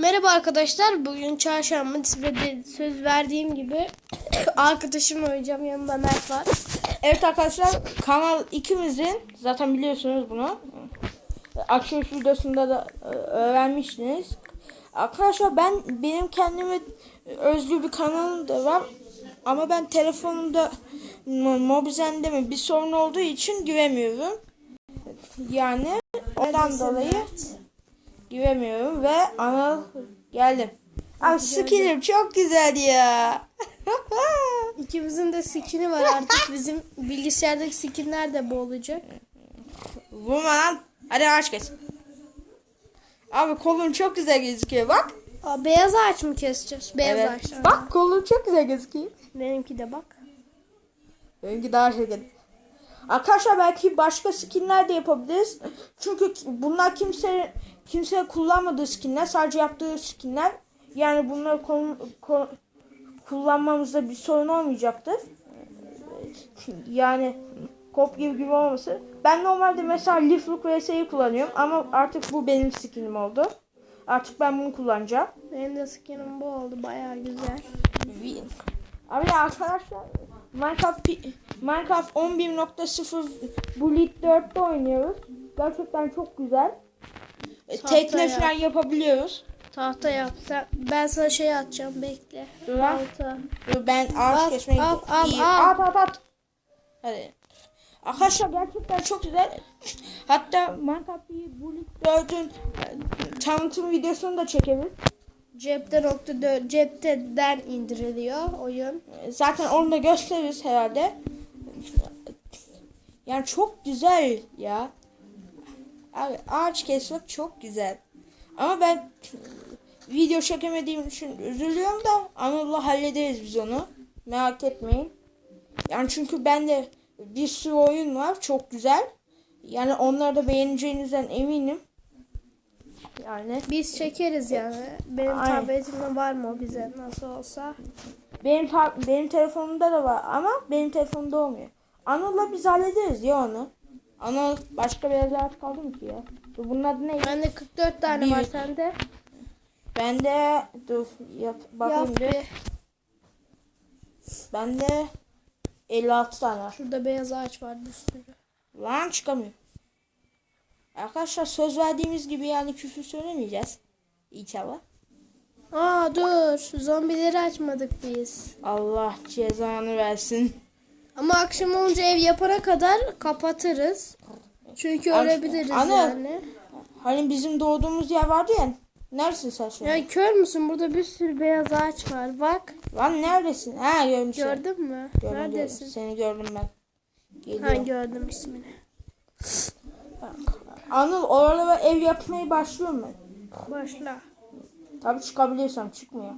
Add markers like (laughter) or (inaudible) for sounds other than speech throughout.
Merhaba arkadaşlar. Bugün çarşamba size de söz verdiğim gibi (coughs) arkadaşımla oynayacağım. Yanımda Mert var. Evet arkadaşlar kanal ikimizin zaten biliyorsunuz bunu. Açılış videosunda da e, öğrenmiştiniz. Arkadaşlar ben benim kendime özgü bir kanalım da var. Ama ben telefonumda mo- Mobizen'de mi bir sorun olduğu için giremiyorum. Yani ondan dolayı giremiyorum ve Anıl geldim. Abi skinim çok güzel ya. (laughs) İkimizin de skin'i var artık. Bizim bilgisayardaki skinler de bu olacak. Vurma lan. Hadi ağaç kes. Abi kolun çok güzel gözüküyor bak. Aa, beyaz ağaç mı keseceğiz? Beyaz Evet. ağaç. Bak kolun çok güzel gözüküyor. Benimki de bak. Benimki daha şeker. Arkadaşlar belki başka skinler de yapabiliriz. Çünkü bunlar kimse kimse kullanmadığı skinler, sadece yaptığı skinler. Yani bunları kon- ko- kullanmamızda bir sorun olmayacaktır. Yani kopya gibi, gibi olması. Ben normalde mesela Leaflook VS'yi kullanıyorum ama artık bu benim skinim oldu. Artık ben bunu kullanacağım. Benim de skin'im bu oldu. Bayağı güzel. Abi arkadaşlar Minecraft Minecraft 11.0 Bullet 4'te oynuyoruz. Gerçekten çok güzel. E. Tekne falan yapabiliyoruz. Tahta yapsa ben sana şey atacağım bekle. Dur lan. Tahta. Dur ben ağaç Al, kesmeye al, İyi, al. At at at. Hadi. Arkadaşlar gerçekten çok güzel. Hatta Minecraft Bullet 4'ün e, tanıtım videosunu da çekeriz. Cepte nokta dö- cepten indiriliyor oyun. E, Zaten onu da gösteririz herhalde. Yani çok güzel ya. Abi ağaç kesmek çok güzel. Ama ben video çekemediğim için üzülüyorum da Anıl'la hallederiz biz onu. Merak etmeyin. Yani çünkü bende bir sürü oyun var çok güzel. Yani onları da beğeneceğinizden eminim. Yani Biz çekeriz yani. Benim Aynen. tabletimde var mı o bize nasıl olsa. benim benim telefonumda da var ama benim telefonumda olmuyor. Anıl'la biz hallederiz ya onu. Anıl başka bir aç kaldı mı ki ya? Dur, bunun adı ne? Bende 44 tane Bir. var sende. Bende dur yap bakayım Yap bir. bir. Bende 56 tane var. Şurada beyaz ağaç var bir sürü. Lan çıkamıyor. Arkadaşlar söz verdiğimiz gibi yani küfür söylemeyeceğiz. İnşallah. Aa dur. Zombileri açmadık biz. Allah cezanı versin. Ama akşam olunca ev yapana kadar kapatırız. Çünkü An- ölebiliriz Ana. yani. Hani bizim doğduğumuz yer vardı ya. Neresin sen an? Ya kör müsün? Burada bir sürü beyaz ağaç var. Bak. Lan neredesin? Ha görmüşüm. Gördün mü? Gördüm, Neredesin? gördüm. Seni gördüm ben. Ha Geliyorum. gördüm ismini. Anıl oralara ev yapmaya başlıyorum ben. Başla. Tabii çıkabiliyorsam çıkmıyor.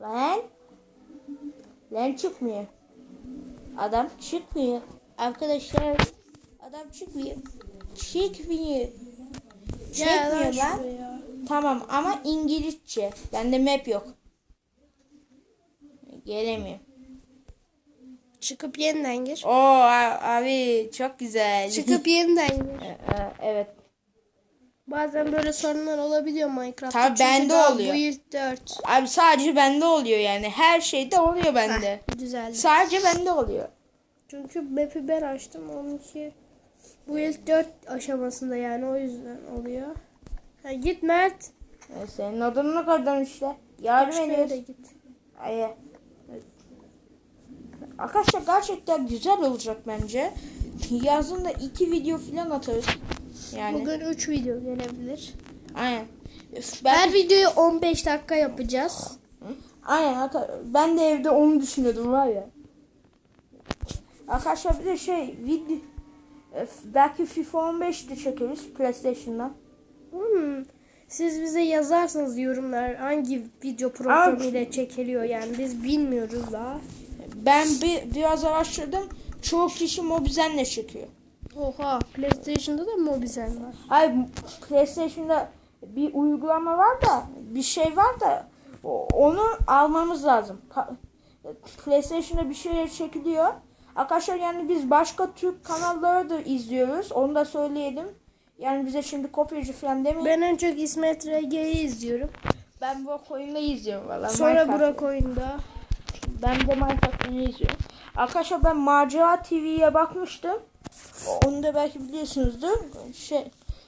Lan. Lan çıkmıyor. Adam çıkmıyor. Arkadaşlar. Adam çıkmıyor. Çıkmıyor. Gel Çekmiyor lan. Tamam ama İngilizce. Bende map yok. Gelemiyor. Çıkıp yeniden gir. Oo abi çok güzel. Çıkıp (laughs) yeniden gir. Ee, evet. Bazen böyle sorunlar olabiliyor Minecraft'ta. Tabii Çünkü bende oluyor. Build 4. Abi sadece bende oluyor yani. Her şeyde oluyor bende. Güzel. Sadece bende oluyor. Çünkü map'i ben açtım. Onunki Build 4 aşamasında yani o yüzden oluyor. Ha, git Mert. Ee, senin adın ne kadar işte. Yardım ediyoruz. git. Ay, evet. Arkadaşlar gerçekten güzel olacak bence. Yazın da iki video falan atarız. Yani. Bugün 3 video gelebilir. Aynen. Üf, Her Ben, videoyu 15 dakika yapacağız. aynen ben de evde onu düşünüyordum var ya. Arkadaşlar bir de şey video belki FIFA 15 de çekeriz PlayStation'dan. Hmm. Siz bize yazarsanız yorumlar hangi video programı ile çekiliyor yani biz bilmiyoruz daha. Ben bir, biraz araştırdım. Çoğu kişi Mobizen'le çekiyor. Oha PlayStation'da da Mobizen var. Hayır PlayStation'da bir uygulama var da bir şey var da onu almamız lazım. PlayStation'da bir şeyler çekiliyor. Arkadaşlar yani biz başka Türk kanalları da izliyoruz. Onu da söyleyelim. Yani bize şimdi kopyacı falan demeyin. Ben en çok İsmet RG'yi izliyorum. Ben bu oyunda izliyorum valla. Sonra Minecraft. Burak oyunda. Ben de Minecraft oyunu izliyorum. Arkadaşlar ben Macera TV'ye bakmıştım. Onu da belki biliyorsunuzdur. Şey,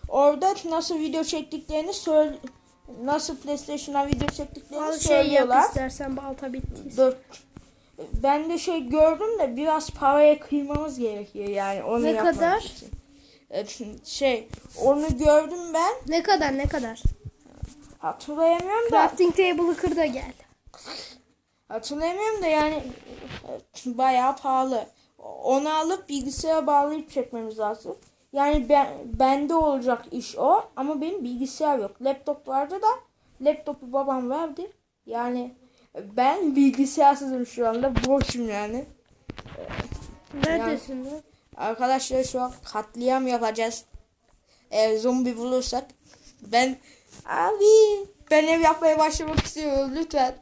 orada nasıl video çektiklerini söyle nasıl PlayStation'dan video çektiklerini Al şey yap söylüyorlar. istersen balta bitti. Dur. Ben de şey gördüm de biraz paraya kıymamız gerekiyor yani onu Ne yapmak kadar? için. Evet, Şey onu gördüm ben Ne kadar ne kadar? hatırlayamıyorum da Crafting table'ı kır da gel. Hatırlamıyorum da yani e, bayağı pahalı. Onu alıp bilgisayara bağlayıp çekmemiz lazım. Yani ben bende olacak iş o ama benim bilgisayar yok. Laptop vardı da laptopu babam verdi. Yani ben bilgisayarsızım şu anda. Boşum yani. Neredesin lan? Arkadaşlar şu an katliam yapacağız. Eğer zombi bulursak. Ben abi ben ev yapmaya başlamak istiyorum lütfen.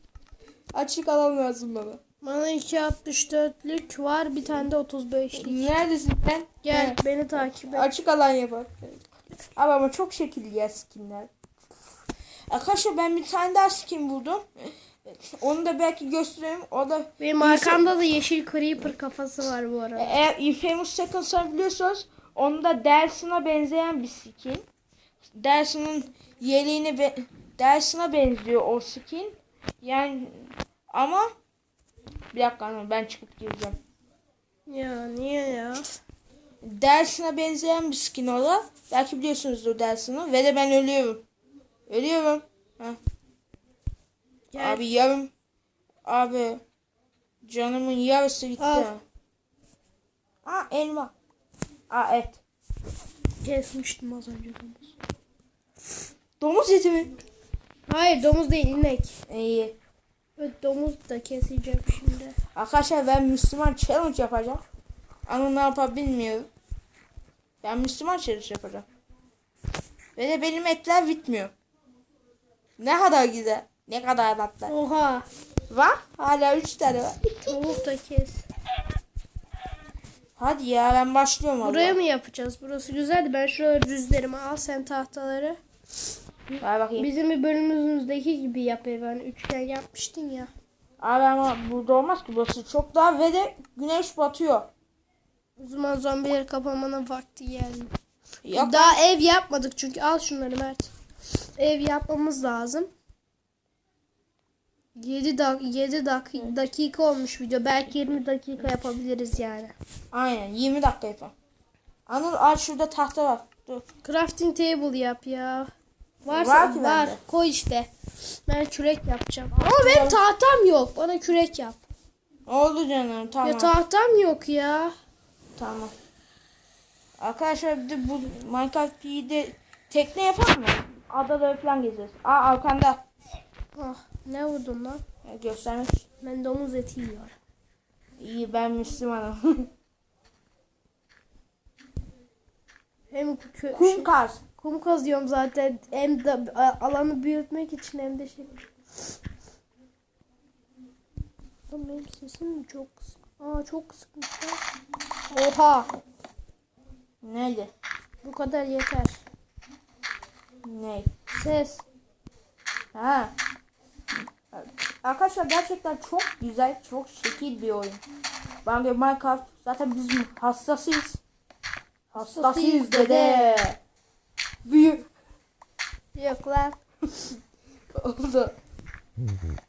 (laughs) Açık alan lazım bana. Bana 2.64'lük var bir tane de 35'lik. Neredesin sen? Gel Evet. beni takip et. Açık alan yapar. Abi ama çok şekilli ya skinler. Arkadaşlar ben bir tane daha skin buldum. Onu da belki göstereyim. O da Benim arkamda da yeşil creeper kafası var bu arada. eğer Infamous Second Son biliyorsanız onda Derson'a benzeyen bir skin. Derson'un yeleğine be Derson'a benziyor o skin. Yani ama bir dakika hanım, ben çıkıp gireceğim. Ya niye ya? Dersine benzeyen bir skin o da. Belki biliyorsunuzdur Dersini. Ve de ben ölüyorum. Ölüyorum. Heh. Gel. Abi yarım. Abi. Canımın yarısı gitti. Al. Aa elma. Aa et. Kesmiştim az önce domuz. Domuz eti mi? Hayır domuz değil inek. İyi. Evet domuz da keseceğim şimdi. Arkadaşlar ben Müslüman challenge yapacağım. Ama ne yapar bilmiyorum. Ben Müslüman challenge yapacağım. Ve de benim etler bitmiyor. Ne kadar güzel. Ne kadar tatlı. Oha. Var. Hala 3 tane var. Tavuk da kes. Hadi ya ben başlıyorum. Buraya mı yapacağız? Burası güzeldi. Ben şuraları düzlerim. Al sen tahtaları. Ver bakayım. Bizim bir bölümümüzdeki gibi yap. Hani üçgen yapmıştın ya. Abi ama burada olmaz ki burası çok daha ve de güneş batıyor. O zaman zombileri kapamanın vakti geldi. Yok. Daha ev yapmadık çünkü. Al şunları Mert. Ev yapmamız lazım. 7 dak 7 dak dakika olmuş video. Belki 20 dakika yapabiliriz yani. Aynen 20 dakika yapalım. Anıl al şurada tahta var. Dur. Crafting table yap ya. Varsa Var var. ki bende. Koy işte. Ben kürek yapacağım. Ama benim tahtam yok. Bana kürek yap. Oldu canım tamam. Ya tahtam yok ya. tamam. Arkadaşlar bir de bu Minecraft P'de tekne yapar mı? Adada falan gezeriz. Aa arkanda. Ah, ne vurdun lan? Ya, göstermek. Ben domuz eti yiyorum. İyi ben Müslümanım. Hem kö- Kum şey- kaz. Kum kazıyorum zaten. Hem de alanı büyütmek için hem de şey. Benim sesim çok kısık? Aa çok kısıkmış. Oha. Neydi? Bu kadar yeter. Ney? Ses. Ha. Arkadaşlar gerçekten çok güzel, çok şekil bir oyun. Ben de Minecraft zaten biz hastasıyız. Hastasıyız Hastasıyız dede. Büyük Yok lan. (laughs) oldu.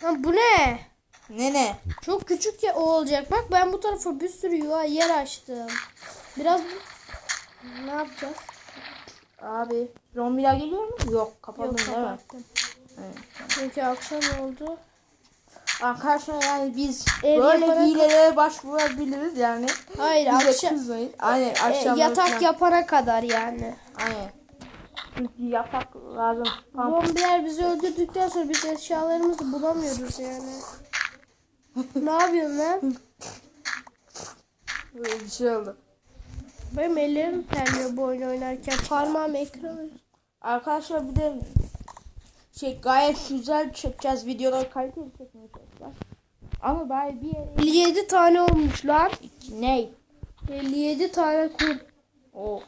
Lan bu ne? Ne ne? Çok küçük ya o olacak. Bak ben bu tarafa bir sürü yuva yer açtım. Biraz ne yapacağız? Abi zombiler geliyor mu? Yok kapadım Yok değil mi? kapattım. Evet. Çünkü akşam oldu. Arkadaşlar yani biz Ev böyle yaparak- hilelere başvurabiliriz yani. Hayır Bize akşam kızmayın. Aynen e, akşam yatak yapana kadar yani. Aynen. Çünkü yatak lazım. Kamp Zombiler bizi öldürdükten sonra biz eşyalarımızı bulamıyoruz yani. ne yapıyorsun lan? böyle bir şey oldu. Benim ellerim terliyor bu oyunu oynarken. Parmağım ekranı. Arkadaşlar bir de şey gayet güzel çekeceğiz videoları kaliteli çekmeye çalışacağız. Ama bari bir yere 57 tane olmuş lan. ney? 57 tane kum. O.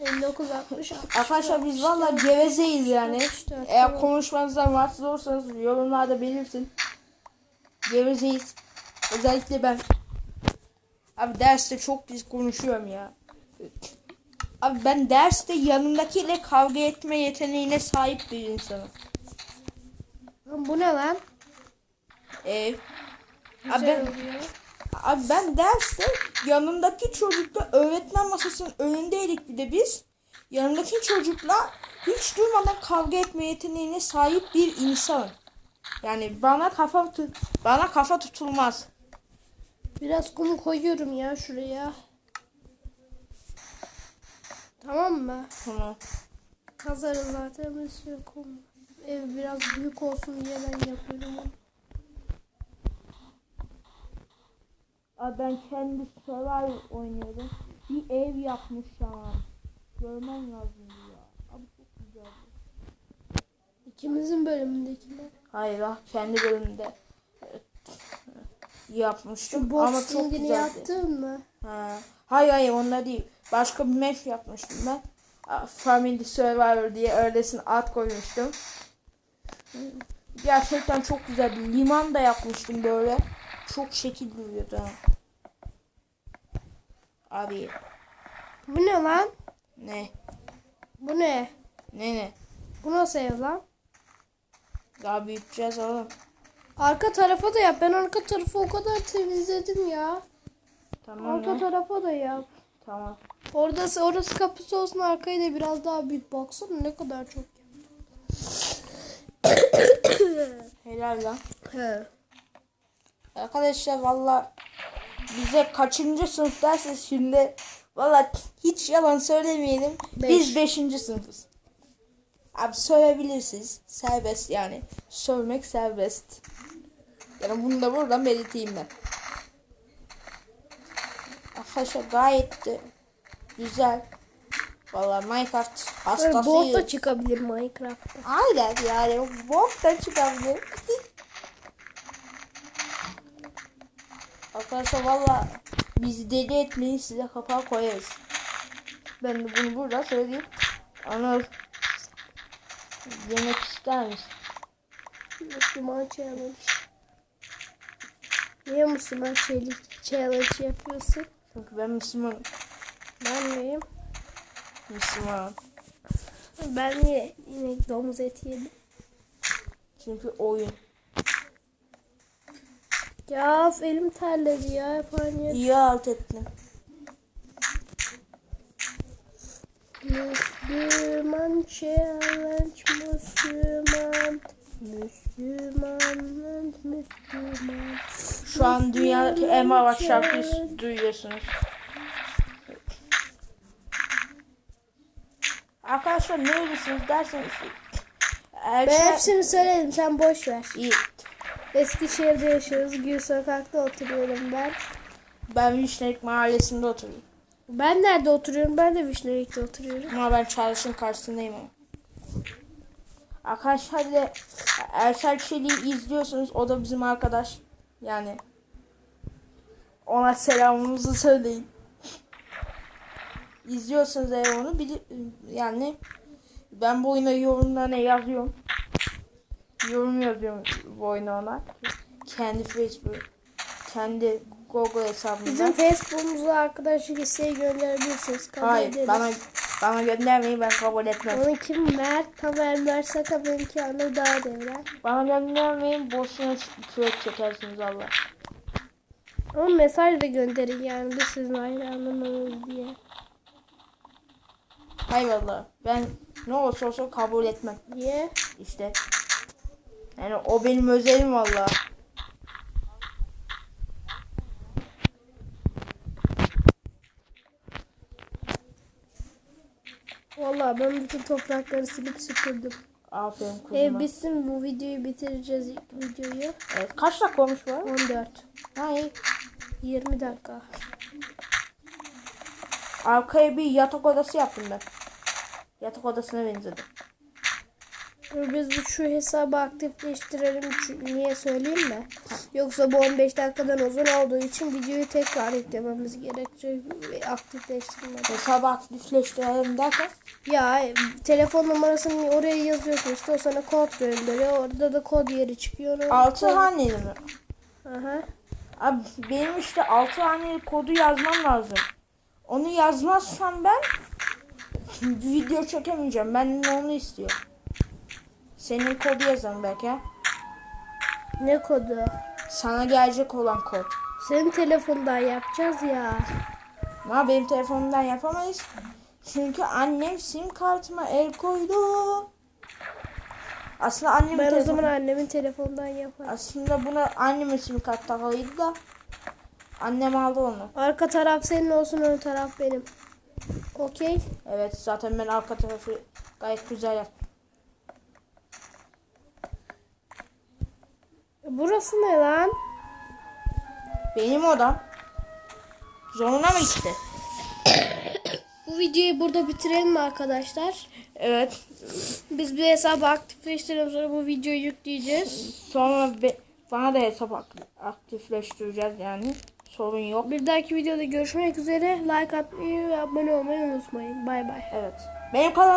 59 60 Arkadaşlar biz valla gevezeyiz yani. 64, Eğer konuşmanızdan rahatsız olursanız yorumlarda belirtin. Gevezeyiz. Özellikle ben. Abi derste çok pis konuşuyorum ya. Abi ben derste yanımdakiyle kavga etme yeteneğine sahip bir insanım. Bu ne lan? Ev. Güzel Abi ben, oluyor. Abi ben derste yanımdaki çocukla öğretmen masasının önündeydik bir de biz. Yanımdaki çocukla hiç durmadan kavga etme yeteneğine sahip bir insanım. Yani bana kafa tut bana kafa tutulmaz. Biraz kum koyuyorum ya şuraya. Tamam mı? Tamam. Kazarız zaten bir sürü kum. Ev biraz büyük olsun diye ben yapıyorum onu. Abi ben kendi Survivor oynuyordum. Bir ev yapmışlar. Görmen lazım ya. Abi çok güzel. İkimizin bölümündekiler. Hayır ah kendi bölümünde yapmıştım Şu ama box çok güzeldi. yaptın mı? Ha. Hayır hayır onlar değil. Başka bir map yapmıştım ben. Family Survivor diye öylesine ad koymuştum. Gerçekten çok güzel bir liman da yapmıştım böyle. Çok şekil duruyordu. ha. Abi Bu ne lan? ne? Bu ne? Ne ne? Bu nasıl ev lan? Daha büyüteceğiz oğlum. Arka tarafa da yap. Ben arka tarafı o kadar temizledim ya. Tamam Arka ya. tarafa da yap. Tamam. Orası orası kapısı olsun arkayı da biraz daha büyük baksana ne kadar çok. Helal lan. He. Arkadaşlar valla bize kaçıncı sınıf derseniz şimdi valla hiç yalan söylemeyelim. Biz Beş. 5. sınıfız. Abi sövebilirsiniz. Serbest yani. Sövmek serbest. Yani bunu da buradan belirteyim ben. Arkadaşlar gayet de güzel. Valla Minecraft Böyle bot hastasıyız. da çıkabilir Minecraft'ta. Aynen yani bok da çıkabilir. Arkadaşlar valla bizi deli etmeyin size kapağı koyarız. Ben de bunu burada söyleyeyim. Anıl yemek ister misin? Müslüman challenge. Niye Müslüman challenge, challenge yapıyorsun? Çünkü ben Müslümanım. Ben neyim? Müslümanım. Ben niye yine domuz eti yedim? Çünkü oyun. Ya elim terledi ya yapamıyorum. İyi alt ettin. Müslüman challenge Müslüman Müslüman Müslüman Şu an dünyadaki en havaş şarkıyı duyuyorsunuz. Arkadaşlar neredesiniz derseniz Ben Erşen... hepsini söyledim sen boş ver. İyi. Eskişehir'de yaşıyoruz. Gül sokakta oturuyorum ben. Ben Vişnelik mahallesinde oturuyorum. Ben nerede oturuyorum? Ben de Vişnelik'te oturuyorum. Ama ben Çağdaş'ın karşısındayım ama. Arkadaşlar da Ersel Çelik'i izliyorsunuz. O da bizim arkadaş. Yani ona selamımızı söyleyin. İzliyorsanız eğer onu bili yani ben bu oyuna yorumlarına yazıyorum. Yorum yazıyorum bu oyuna ona. Kendi Facebook, kendi Google hesabımda. Bizim Facebook'umuza arkadaşlık isteği gönderebilirsiniz. Kabul Hayır ederiz. bana bana göndermeyin ben kabul etmem. Onun kim? Mert, Tamer, Mert Saka, benimki Anıl Dağ Devren. Bana göndermeyin boşuna kürek çekersiniz Allah. Ama mesaj da gönderin yani biz sizin hayranınız diye. Hayır valla ben ne olursa olsun kabul etmem Niye? işte. Yani o benim özelim valla. Vallahi ben bütün toprakları silip süpürdüm. Aferin kuzuma. Ev bitsin bu videoyu bitireceğiz ilk videoyu. Evet, kaç dakika olmuş bu? 14. Ha iyi. 20 dakika. Arkaya bir yatak odası yaptım ben. Yatak odasına benzedim. Biz şu hesabı aktifleştirelim. Niye söyleyeyim mi? Yoksa bu 15 dakikadan uzun olduğu için videoyu tekrar yüklememiz gerekecek. Aktifleştirmeden. Hesabı aktifleştirelim derken Ya e, telefon numarasını oraya yazıyorsun işte o sana kod gönderiyor. Orada da kod yeri çıkıyor. Onu 6 kod- haneli mi? Aha. Abi benim işte 6 haneli kodu yazmam lazım. Onu yazmazsam ben (laughs) video çekemeyeceğim. Ben onu istiyor. Senin kodu yazalım belki. Ne kodu? Sana gelecek olan kod. Senin telefondan yapacağız ya. Ama benim telefonumdan yapamayız. Çünkü annem sim kartıma el koydu. Aslında annemin Ben o telefonu- zaman annemin telefondan yaparım. Aslında buna annemin sim kart takalıydı da annem aldı onu. Arka taraf senin olsun ön taraf benim. Okey. Evet zaten ben arka tarafı gayet güzel yaptım. Burası ne lan? Benim odam. Zoruna mı gitti? Bu videoyu burada bitirelim mi arkadaşlar? Evet. Biz bir hesabı aktifleştirelim sonra bu videoyu yükleyeceğiz. Sonra be- bana da hesap ak- aktifleştireceğiz yani. Sorun yok. Bir dahaki videoda görüşmek üzere. Like atmayı ve abone olmayı unutmayın. Bay bay. Evet. Benim kanalım